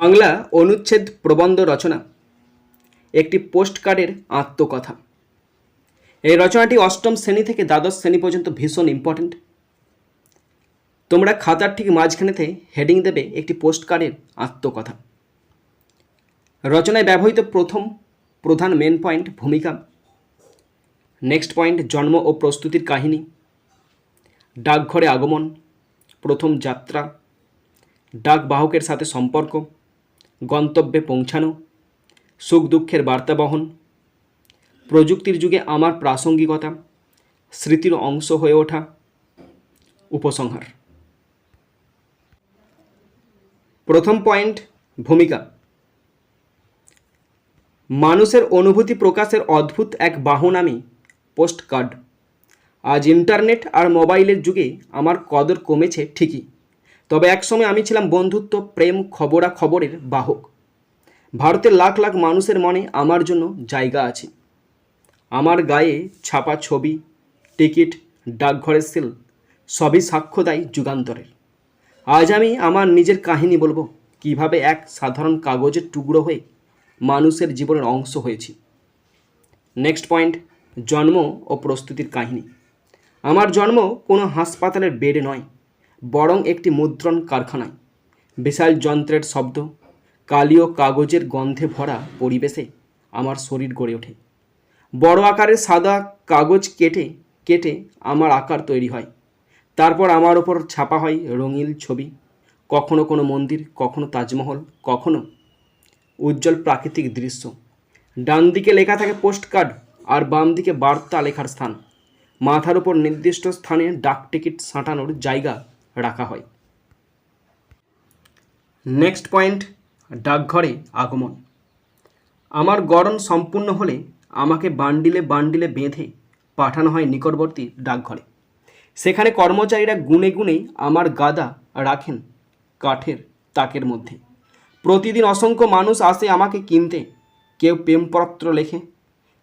বাংলা অনুচ্ছেদ প্রবন্ধ রচনা, একটি পোস্টকার্ডের আত্মকথা। এই রচনাটি অষ্টম শ্রেণি থেকে দ্বাদশ শ্রেণি পর্যন্ত ভীষণ ইম্পর্ট্যান্ট তোমরা খাতার ঠিক মাঝখানেতে হেডিং দেবে একটি পোস্টকার্ডের আত্মকথা। রচনায় ব্যবহৃত প্রথম, প্রধান মেন পয়েন্ট ভূমিকা। নেক্সট পয়েন্ট জন্ম ও প্রস্তুতির কাহিনী। ডাকঘরে আগমন, প্রথম যাত্রা। ডাক বাহকের সাথে সম্পর্ক। গন্তব্যে পৌঁছানো, সুখ দুঃখের বার্তা বহন, প্রযুক্তির যুগে আমার প্রাসঙ্গিকতা, স্মৃতির অংশ হয়ে ওঠা, উপসংহার। প্রথম পয়েন্ট, ভূমিকা। মানুষের অনুভূতি প্রকাশের অদ্ভুত এক বাহন আমি পোস্ট কার্ড আজ ইন্টারনেট আর মোবাইলের যুগে আমার কদর কমেছে ঠিকই। তবে একসময় আমি ছিলাম বন্ধুত্ব, প্রেম খবরা খবরের বাহক। ভারতের লাখ লাখ মানুষের মনে আমার জন্য জায়গা আছে। আমার গায়ে ছাপা ছবি, টিকিট, ডাকঘরের সিল, সবই সাক্ষ্য দেয় যুগান্তরের। আজ আমি আমার নিজের কাহিনী বলব, কীভাবে এক সাধারণ কাগজের টুকরো হয়ে মানুষের জীবনের অংশ হয়েছি। নেক্সট পয়েন্ট, জন্ম ও প্রস্তুতির কাহিনী। আমার জন্ম কোনো হাসপাতালের বেডে নয় বরং একটি মুদ্রণ কারখানায়। বিশাল যন্ত্রের শব্দ, কালীয় কাগজের গন্ধে ভরা পরিবেশে আমার শরীর গড়ে ওঠে। বড় আকারের সাদা কাগজ কেটে কেটে আমার আকার তৈরি হয়। তারপর আমার ওপর ছাপা হয় রঙিন ছবি। কখনো কোনো মন্দির, কখনো তাজমহল, কখনো উজ্জ্বল প্রাকৃতিক দৃশ্য। ডান দিকে লেখা থাকে পোস্ট কার্ড আর বাম দিকে বার্তা লেখার স্থান। মাথার উপর নির্দিষ্ট স্থানে ডাক টিকিট সাঁটানোর জায়গা রাখা হয়। নেক্সট পয়েন্ট ডাকঘরে আগমন। আমার গড়ন সম্পূর্ণ হলে আমাকে বান্ডিলে বান্ডিলে বেঁধে পাঠানো হয় নিকটবর্তী ডাকঘরে। সেখানে কর্মচারীরা গুনে গুনে আমার গাদা রাখেন কাঠের তাকের মধ্যে। প্রতিদিন অসংখ্য মানুষ আসে আমাকে কিনতে। কেউ প্রেমপত্র লেখে,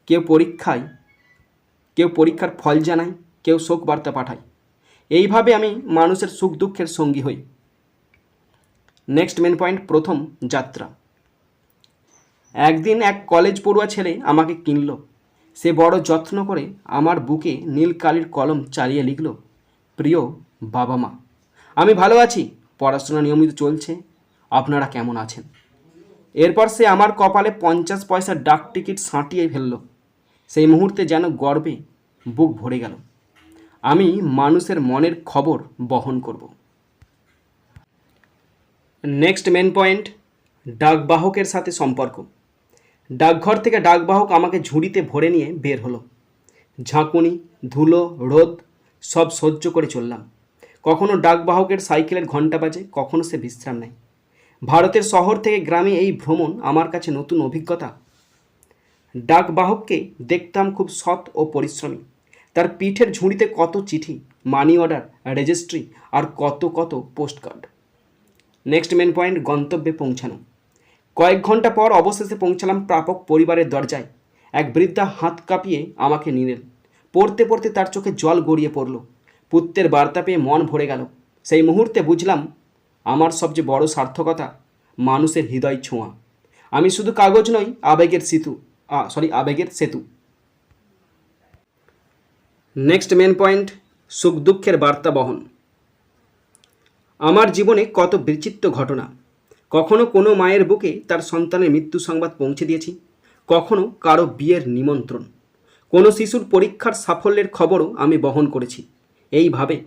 কেউ পরীক্ষায়, কেউ পরীক্ষার ফল জানায়, কেউ শোক বার্তা পাঠায়। এইভাবে আমি মানুষের সুখ দুঃখের সঙ্গী হই। নেক্সট মেন পয়েন্ট প্রথম যাত্রা। একদিন এক কলেজ পড়ুয়া ছেলে আমাকে কিনল। সে বড় যত্ন করে আমার বুকে নীল কালির কলম চালিয়ে লিখল, প্রিয় বাবা মা, আমি ভালো আছি, পড়াশোনা নিয়মিত চলছে, আপনারা কেমন আছেন? এরপর সে আমার কপালে পঞ্চাশ পয়সার ডাক টিকিট সাঁটিয়ে ফেলল। সেই মুহূর্তে যেন গর্বে বুক ভরে গেল। আমি মানুষের মনের খবর বহন করব। নেক্সট মেন পয়েন্ট ডাকবাহকের সাথে সম্পর্ক। ডাকঘর থেকে ডাকবাহক আমাকে ঝুড়িতে ভরে নিয়ে বের হলো। ঝাঁকুনি, ধুলো, রোদ, সব সহ্য করে চললাম। কখনো ডাকবাহকের সাইকেলের ঘণ্টা বাজে, কখনো সে বিশ্রাম নেয়। ভারতের শহর থেকে গ্রামে এই ভ্রমণ আমার কাছে নতুন অভিজ্ঞতা। ডাকবাহককে দেখতাম খুব সৎ ও পরিশ্রমী। তার পিঠের ঝুড়িতে কত চিঠি মানি অর্ডার রেজিস্ট্রি আর কত কত post card next main point গন্তব্যে পৌঁছানো। কয়েক ঘণ্টা পর অবশেষে পৌঁছালাম প্রাপক পরিবারের দরজায়। এক বৃদ্ধা হাত কাঁপিয়ে আমাকে নিলেন। পড়তে পড়তে তার চোখে জল গড়িয়ে পড়ল। পুত্রের বার্তা পেয়ে মন ভরে গেল। সেই মুহূর্তে বুঝলাম, আমার সবচেয়ে বড় সার্থকতা মানুষের হৃদয় ছোঁয়া। আমি শুধু কাগজ নই, আবেগের সেতু সরি আবেগের সেতু। নেক্সট মেন পয়েন্ট সুখ দুঃখের বার্তা বহন। আমার জীবনে কত বিচিত্র ঘটনা। কখনো কোনো মায়ের বুকে তার সন্তানের মৃত্যু সংবাদ পৌঁছে দিয়েছি। কখনো কারও বিয়ের নিমন্ত্রণ। কোনো শিশুর পরীক্ষার সাফল্যের খবরও আমি বহন করেছি। এইভাবে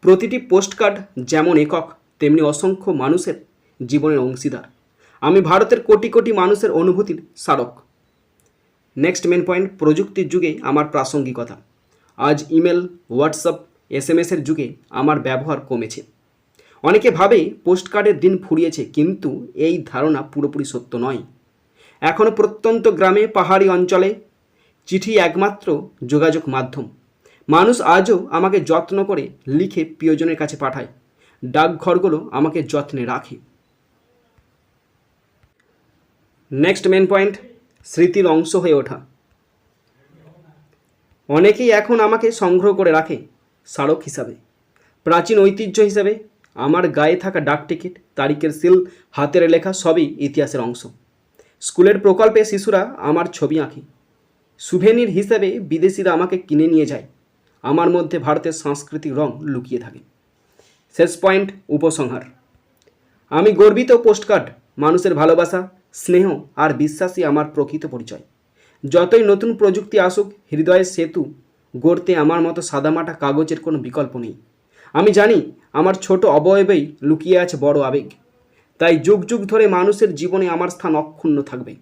প্রতিটি পোস্টকার্ড যেমন একক, তেমনি অসংখ্য মানুষের জীবনের অংশীদার। আমি ভারতের কোটি কোটি মানুষের অনুভূতির স্মারক। নেক্সট মেন পয়েন্ট প্রযুক্তির যুগে আমার প্রাসঙ্গিকতা। আজ ইমেল, হোয়াটসঅ্যাপ এস এম এসের যুগে আমার ব্যবহার কমেছে। অনেকে ভাবে পোস্টকার্ডের দিন ফুরিয়েছে, কিন্তু এই ধারণা পুরোপুরি সত্য নয়। এখনও প্রত্যন্ত গ্রামে, পাহাড়ি অঞ্চলে চিঠি একমাত্র যোগাযোগ মাধ্যম। মানুষ আজও আমাকে যত্ন করে লিখে প্রিয়জনের কাছে পাঠায়। ডাকঘরগুলো আমাকে যত্নে রাখে। নেক্সট মেন পয়েন্ট স্মৃতির অংশ হয়ে ওঠা। অনেকেই এখন আমাকে সংগ্রহ করে রাখে স্মারক হিসাবে। প্রাচীন ঐতিহ্য হিসাবে আমার গায়ে থাকা ডাক টিকিট, তারিখের সিল, হাতের লেখা সবই ইতিহাসের অংশ। স্কুলের প্রকল্পে শিশুরা আমার ছবি আঁকে। সুভেনির হিসেবে বিদেশিরা আমাকে কিনে নিয়ে যায়। আমার মধ্যে ভারতের সাংস্কৃতিক রং লুকিয়ে থাকে। শেষ পয়েন্ট, উপসংহার। আমি গর্বিত পোস্টকার্ড, মানুষের ভালোবাসা, স্নেহ আর বিশ্বাসই আমার প্রকৃত পরিচয়। যতই নতুন প্রযুক্তি আসুক হৃদয়ের সেতু গড়তে আমার মতো সাদামাটা কাগজের কোনো বিকল্প নেই। আমি জানি, আমার ছোট অবয়বেই লুকিয়ে আছে বড় আবেগ। তাই যুগ যুগ ধরে মানুষের জীবনে আমার স্থান অক্ষুণ্ণ থাকবে।